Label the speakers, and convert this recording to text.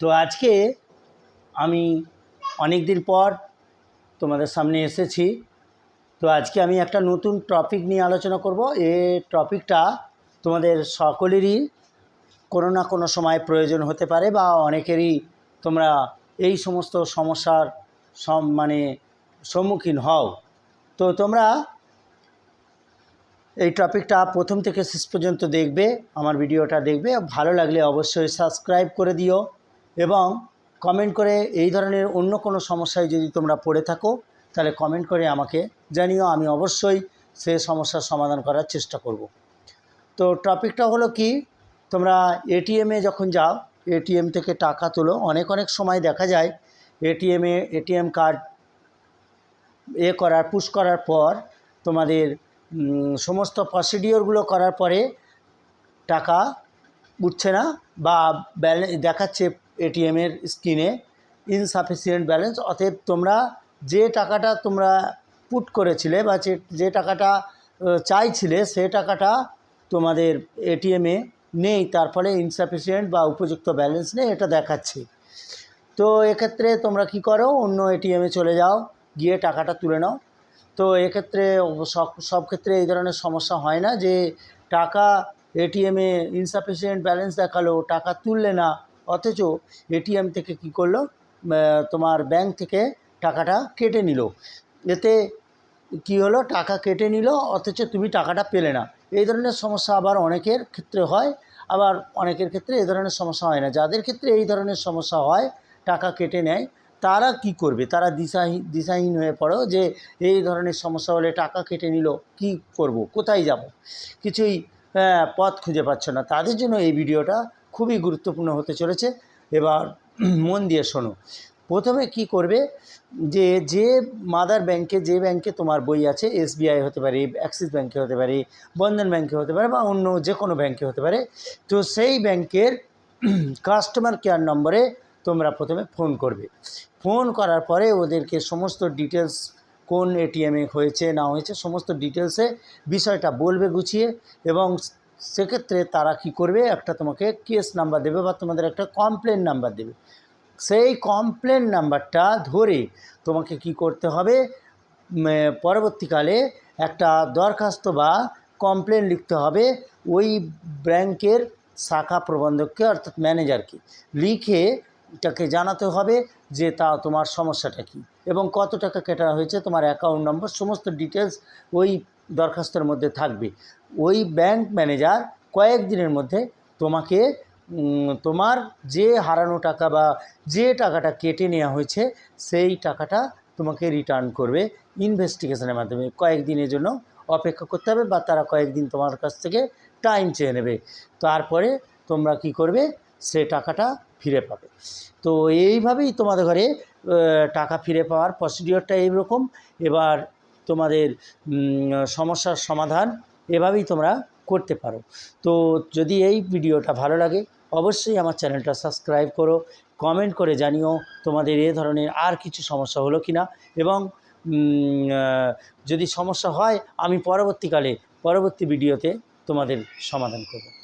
Speaker 1: তো আজকে আমি অনেক দিন পর তোমাদের সামনে এসেছি। তো আজকে আমি একটা নতুন টপিক নিয়ে আলোচনা করব। এ টপিকটা তোমাদের সকলেরই কোনো না কোনো সময় প্রয়োজন হতে পারে বা অনেকেরই তোমরা এই সমস্ত সমস্যার সম মানে সম্মুখীন হও। তো তোমরা এই টপিকটা প্রথম থেকে শেষ পর্যন্ত দেখবে, আমার ভিডিওটা দেখবে। ভালো লাগলে অবশ্যই সাবস্ক্রাইব করে দিও। এবং কমেন্ট করে এই ধরনের অন্য কোনো সমস্যায় যদি তোমরা পড়ে থাকো, তাহলে কমেন্ট করে আমাকে জানিও, আমি অবশ্যই সে সমস্যার সমাধান করার চেষ্টা করব। তো টপিকটা হলো কি, তোমরা এটিএমে যখন যাও এটিএম থেকে টাকা তোলো। অনেক অনেক সময় দেখা যায় এটিএমে এটিএম কার্ড এ করার পুশ করার পর তোমাদের সমস্ত প্রসিডিওরগুলো করার পরে টাকা উঠছে না বা ব্যালেন্স দেখাচ্ছে এটিএমের স্ক্রিনে ইনসাফিসিয়েন্ট ব্যালেন্স অতএব তোমরা যে টাকাটা তোমরা পুট করেছিলে বা যে টাকাটা চাইছিলে সে টাকাটা তোমাদের এটিএমে নেই, তার ফলে ইনসাফিসিয়েন্ট বা উপযুক্ত ব্যালেন্স নেই, এটা দেখাচ্ছে। তো এক্ষেত্রে তোমরা কি করো, অন্য এটিএমে চলে যাও, গিয়ে টাকাটা তুলে নাও। তো এক্ষেত্রে সব সব ক্ষেত্রে এই ধরনের সমস্যা হয় না যে, টাকা এটিএমে ইনসাফিসিয়েন্ট ব্যালেন্স দেখাল, টাকা তুললে না অথচ এটিএম থেকে কি করল? তোমার ব্যাংক থেকে টাকাটা কেটে নিল। এতে কি হলো? টাকা কেটে নিল, অথচ তুমি টাকাটা পেলে না। এই ধরনের সমস্যা আবার অনেকের ক্ষেত্রে হয়। আবার অনেকের ক্ষেত্রে এই ধরনের সমস্যা হয় না। যাদের ক্ষেত্রে এই ধরনের সমস্যা হয়, টাকা কেটে নেয়, তারা কি করবে? তারা দিশাহীন দিশাহীন হয়ে পড়ো যে, এই ধরনের সমস্যা হলে টাকা কেটে নিল, কি করব? কোথায় যাব? কিছুই পথ খুঁজে পাচ্ছ না। তাদের জন্য এই ভিডিওটা খুবই গুরুত্বপূর্ণ হতে চলেছে। এবার মন দিয়ে শোনো। প্রথমে কি করবে যে যে মাদার ব্যাংকে যে ব্যাংকে তোমার বই আছে এসবিআই হতে পারে অ্যাক্সিস ব্যাংকে হতে পারে বন্ধন ব্যাংকে হতে পারে বা অন্য যে কোনো ব্যাংকে হতে পারে, তো সেই ব্যাংকের কাস্টমার কেয়ার নম্বরে তোমরা প্রথমে ফোন করবে। ফোন করার পরে ওদেরকে সমস্ত ডিটেলস কোন এটিএমে হয়েছে, না হয়েছে, সমস্ত ডিটেলসে বিষয়টা বলবে গুছিয়ে এবং সেক্ষেত্রে তারা কি করবে? একটা তোমাকে কেস নাম্বার দেবে বা তোমাদের একটা কমপ্লেন নাম্বার দেবে। সেই কমপ্লেন নাম্বারটা ধরে তোমাকে কি করতে হবে? পরবর্তীকালে একটা দরখাস্ত বা কমপ্লেন লিখতে হবে ওই ব্যাংকের শাখা প্রবন্ধককে, অর্থাৎ ম্যানেজারকে লিখে তাকে জানাতে হবে যে তা তোমার সমস্যাটা কী। এবং কত টাকা কেটা হয়েছে, তোমার অ্যাকাউন্ট নম্বর সমস্ত ডিটেলস ওই দরখাস্তের মধ্যে থাকবে। ওই ব্যাংক ম্যানেজার কয়েকদিনের মধ্যে তোমাকে তোমার যে হারানো টাকা বা যে টাকাটা কেটে নেওয়া হয়েছে, সেই টাকাটা তোমাকে রিটার্ন করবে ইনভেস্টিগেশনের মাধ্যমে। কয়েকদিনের জন্য অপেক্ষা করতে হবে বা তারা কয়েকদিন তোমার কাছ থেকে টাইম চেয়ে নেবে। তারপরে তোমরা কি করবে? সে টাকাটা ফিরে পাবে। তো এইভাবেই তোমাদের ঘরে টাকা ফিরে পাওয়ার প্রসিডিওরটা এইরকম। এবার তোমাদের সমস্যার সমাধান এভাবেই তোমরা করতে পারো। তো যদি এই ভিডিওটা ভালো লাগে, অবশ্যই আমার চ্যানেলটা সাবস্ক্রাইব করো, কমেন্ট করে জানিও তোমাদের এ ধরনের আর কিছু সমস্যা হলো কি না এবং যদি সমস্যা হয়, আমি পরবর্তীকালে, পরবর্তী ভিডিওতে তোমাদের সমাধান করব।